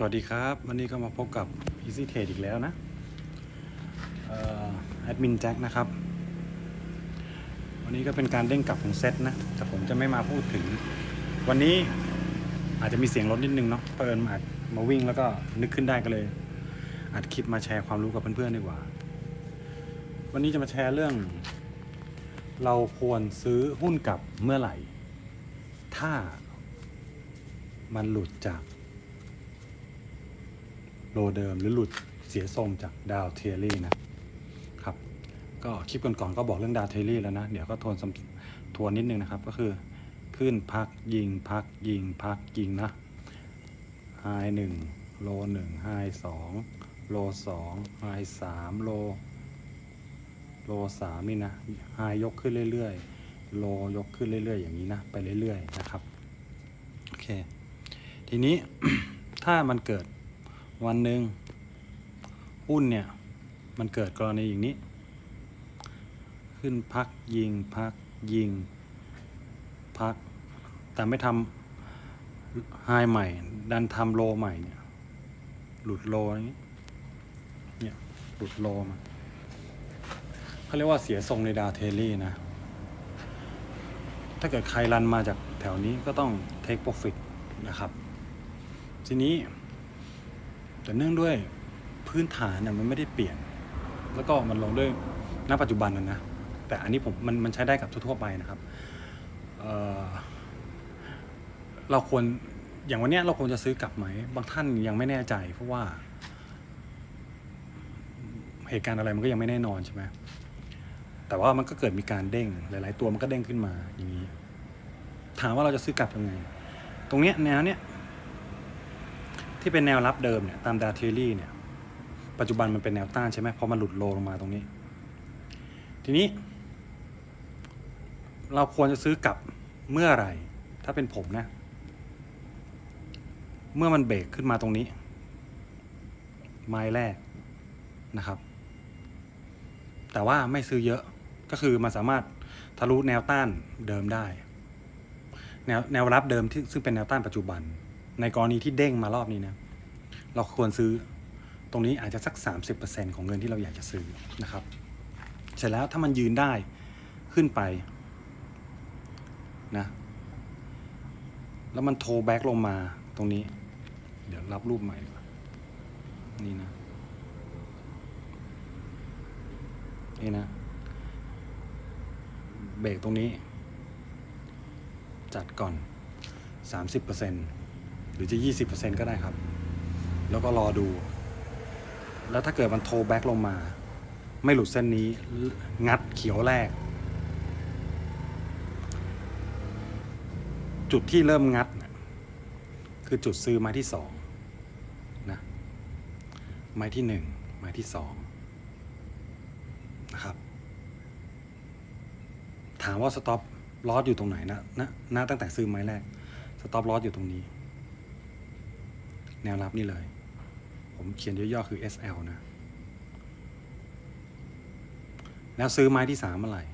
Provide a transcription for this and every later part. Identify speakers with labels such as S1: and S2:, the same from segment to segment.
S1: สวัสดีครับ วันนี้ก็มาพบกับ Easy Trade อีกแล้วนะแอดมินแจ็คนะครับ วันนี้ก็เป็นการเด้งกลับของเซตนะ แต่ผมจะไม่มาพูดถึง วันนี้อาจจะมีเสียงรถนิดนึงเนาะเปิดมามาวิ่งแล้วก็นึกขึ้นได้ก็เลย อัดคลิปมาแชร์ความรู้กับเพื่อนๆดีกว่า วันนี้จะมาแชร์เรื่อง เราควรซื้อหุ้นกลับเมื่อไหร่ ถ้ามันหลุดจาก โลเดิมหรือหลุดเสียทรงจากดาวเทอรี่นะครับ ก็คลิปก่อนๆก็บอกเรื่องดาวเทอรี่แล้วนะ เดี๋ยวก็ทวนทวนนิดนึงนะครับ ก็คือขึ้นพักยิงพักยิงพักยิงนะไฮหนึ่งโลหนึ่งไฮสองโลสองไฮสามโล โลสามนี่นะไฮยกขึ้นเรื่อยๆ โลยกขึ้นเรื่อยๆ อย่างนี้นะ ไปเรื่อยๆ นะครับ โอเค ทีนี้ถ้ามันเกิด วันหนึ่งหุ้นเนี่ย มันเกิดกรณีอย่างนี้ ขึ้นพักยิงพักยิง พัก แต่ไม่ทำไฮใหม่ ดันทำโลใหม่เนี่ย หลุดโลอย่างนี้เนี่ย หลุดโลมาเขาเรียกว่าเสียทรงในดาวเทลลี่นะ ถ้าเกิดใครรันมาจากแถวนี้ก็ต้องเทคโปรฟิตนะครับ ทีนี้ แต่เนื่องด้วยพื้นฐานน่ะมันไม่ได้เปลี่ยน แล้วก็มันลงด้วยณปัจจุบันนะนะแต่อันนี้ผมมันมันใช้ได้กับทั่วๆไปนะครับเเราควรอย่างวันนี้เราควรจะซื้อกลับไหม บางท่านยังไม่แน่ใจ เพราะว่า เหตุการณ์อะไรมันก็ยังไม่แน่นอนใช่ไหมแต่ว่ามันก็เกิดมีการเด้งหลาย ๆ ตัวมันก็เด้งขึ้นมาอย่างนี้ ถามว่าเราจะซื้อกลับยังไง ตรงเนี้ยแนวเนี้ย ที่เป็นแนวรับเดิมเนี่ยตามดาเทลลี่เนี่ยปัจจุบันมันเป็นแนวต้านใช่ไหมพอมันหลุดโลลงมาตรงนี้ ทีนี้ เราควรจะซื้อกลับเมื่อไหร่ ถ้าเป็นผมนะ เมื่อมันเบรกขึ้นมาตรงนี้ ไม้แรกนะครับ แต่ว่าไม่ซื้อเยอะก็คือมันสามารถทะลุแนวต้านเดิมได้ แนวแนวรับเดิมที่ซึ่งเป็นแนวต้านปัจจุบัน ในกรณีที่เด้งมารอบนี้นะ เราควรซื้อตรงนี้อาจจะสัก 30%ของเงินที่เราอยากจะซื้อนะครับ เสร็จแล้วถ้ามันยืนได้ขึ้นไปนะ แล้วมันโทรแบ็กลงมาตรงนี้ เดี๋ยวรับรูปใหม่ดีกว่านี่นะ นี่นะ เบรกตรงนี้ จัดก่อน 30% หรือจะ 20%ก็ได้ครับ แล้วก็รอดู แล้วถ้าเกิดมันโทรแบ็กลงมา ไม่หลุดเส้นนี้ งัดเขียวแรก จุดที่เริ่มงัดน่ะคือจุดซื้อไม้ที่สองนะไม้ที่หนึ่งไม้ที่สองนะครับ ถามว่าสต็อปลอสอยู่ตรงไหนนะนะณตั้งแต่ซื้อไม้แรกสต็อปลอสอยู่ตรงนี้ แนวรับนี่เลย ผมเขียนย่อๆคือ SL นะ แล้วซื้อไม้ที่สามเมื่อไหร่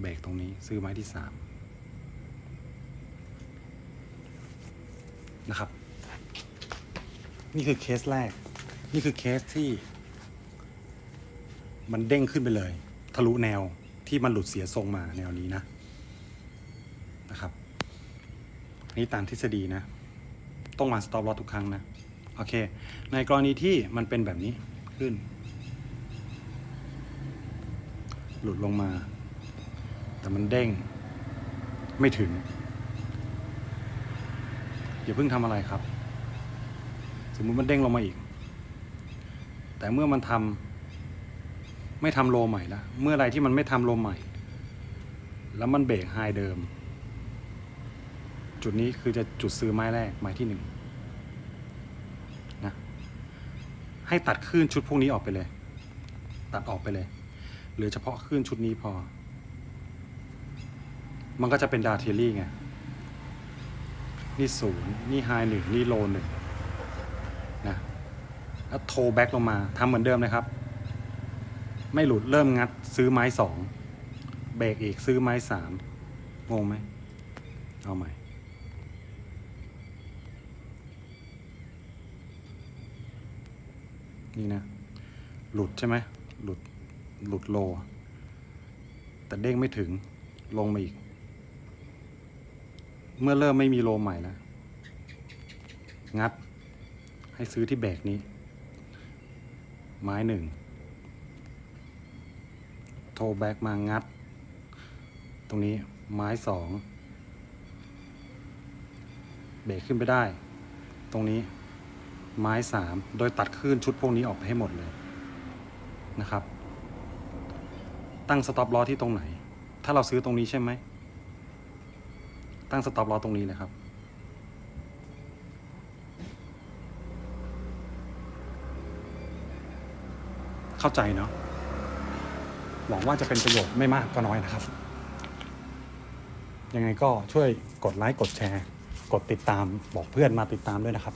S1: เบรกตรงนี้ซื้อไม้ที่สามนะครับ นี่คือเคสแรก นี่คือเคสที่ มันเด้งขึ้นไปเลย ทะลุแนวที่มันหลุดเสียทรงมาแนวนี้นะนะครับ นี่ตามทฤษฎีนะ ต้องมาสต็อปลอสทุกครั้งนะ โอเค ในกรณีที่มันเป็นแบบนี้ขึ้น หลุดลงมา แต่มันเด้ง ไม่ถึง อย่าเพิ่งทำอะไรครับ สมมุติมันเด้งลงมาอีก แต่เมื่อมันทำไม่ทำโลใหม่ละเมื่อไรที่มันไม่ทำโลใหม่ แล้วมันเบรกไฮเดิม จุดนี้คือจะจุดซื้อไม้แรกไม้ที่หนึ่งนะให้ตัดคลื่นชุดพวกนี้ออกไปเลย ตัดออกไปเลยเหลือเฉพาะคลื่นชุดนี้พอ มันก็จะเป็นดาเทลลี่ไง นี่ศูนย์นี่ไฮหนึ่งนี่โลหนึ่งนะแล้วโทแบ็กลงมาทำเหมือนเดิมนะครับ ไม่หลุดเริ่มงัดซื้อไม้สองเบรกอีกซื้อไม้สามงงไหม เอาใหม่ นี่นะ หลุดใช่ไหมหลุดหลุดโล แต่เด้งไม่ถึงลงมาอีก เมื่อเริ่มไม่มีโลใหม่แล้วงัด ให้ซื้อที่แบกนี้ ไม้หนึ่ง โทรแบกมางัด ตรงนี้ไม้สองเบรกขึ้นไปได้ ตรงนี้ ไม้สามโดยตัดคลื่นชุดพวกนี้ออกไปให้หมดเลยนะครับ ตั้งสต็อปล้อที่ตรงไหน ถ้าเราซื้อตรงนี้ใช่ไหม ตั้งสต็อปล้อตรงนี้นะครับ เข้าใจเนาะหวังว่าจะเป็นประโยชน์ไม่มากก็น้อยนะครับ ยังไงก็ช่วยกดไลค์กดแชร์ กดติดตามบอกเพื่อนมาติดตามด้วยนะครับ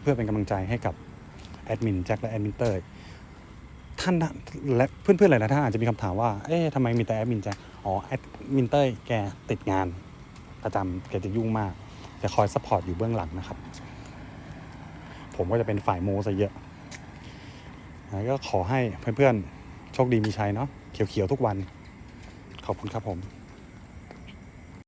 S1: เพื่อเป็นกำลังใจให้กับแอดมินแจ็คและแอดมินเตอร์ท่านและเพื่อนๆหลายๆท่านอาจจะมีคำถามว่า เอ๊ะทำไมมีแต่แอดมินแจ็คอ๋อแอดมินเตอร์แกติดงานประจำแกจะยุ่งมากจะคอยซัพพอร์ตอยู่เบื้องหลังนะครับ ผมก็จะเป็นฝ่ายโมซะเยอะก็ขอให้เพื่อนๆโชคดีมีชัยเนาะเขียวๆทุกวัน ขอบคุณครับผม